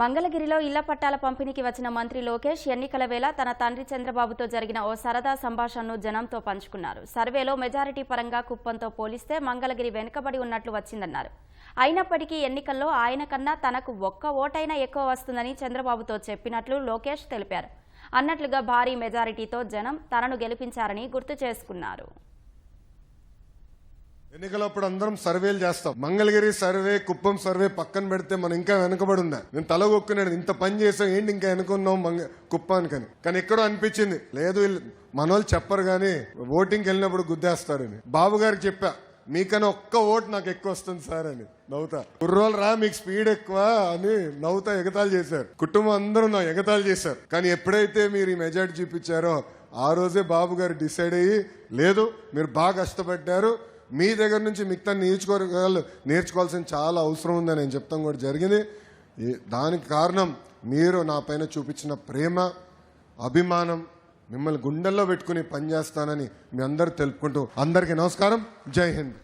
మంగళగిరిలో ఇళ్ళ పట్టాల పంపిణీకి వచ్చిన మంత్రి లోకేష్ ఎన్నికల వేళ తన తండ్రి చంద్రబాబుతో జరిగిన ఓ సరదా సంభాషణను జనంతో పంచుకున్నారు. సర్వేలో మెజారిటీ పరంగా కుప్పంతో పోలిస్తే మంగళగిరి వెనుకబడి ఉన్నట్లు వచ్చిందన్నారు. అయినప్పటికీ ఎన్నికల్లో ఆయన కన్నా తనకు ఒక్క ఓటైనా ఎక్కువ వస్తుందని చంద్రబాబుతో చెప్పినట్లు లోకేష్ తెలిపారు. అన్నట్లుగా భారీ మెజారిటీతో జనం తనను గెలిపించారని గుర్తు చేసుకున్నారు. ఎన్నికలప్పుడు అందరం సర్వేలు చేస్తాం. మంగళగిరి సర్వే కుప్పం సర్వే పక్కన పెడితే మనం ఇంకా వెనకబడి ఉందా? నేను తలగొక్కున్నాను ఇంత పని చేసాం ఏంటి ఇంకా వెనుకున్నాం మంగ కుప్పానికని. కానీ ఎక్కడో అనిపించింది లేదు మనోళ్ళు చెప్పరు కానీ ఓటింగ్కి వెళ్ళినప్పుడు గుద్దేస్తారని బాబు గారికి చెప్పా మీకన్నా ఒక్క ఓటు నాకు ఎక్కువ వస్తుంది సార్ అని. నవ్వుతా. కుర్రోలు రా మీకు స్పీడ్ ఎక్కువ అని నవ్వుతా ఎగతాలు చేశారు. కుటుంబం అందరూ నా ఎగతాలు చేశారు. కానీ ఎప్పుడైతే మీరు ఈ మెజార్టీ చూపించారో ఆ రోజే బాబు గారు డిసైడ్ అయ్యి లేదు మీరు బాగా కష్టపడ్డారు మీ దగ్గర నుంచి మిగతా నియోజకవర్గాలు నేర్చుకోవాల్సిన చాలా అవసరం ఉందని నేను చెప్తాం కూడా జరిగింది. దానికి కారణం మీరు నా పైన చూపించిన ప్రేమ అభిమానం మిమ్మల్ని గుండెల్లో పెట్టుకుని పనిచేస్తానని మీ అందరు తెలుపుకుంటూ అందరికీ నమస్కారం. జై హింద్.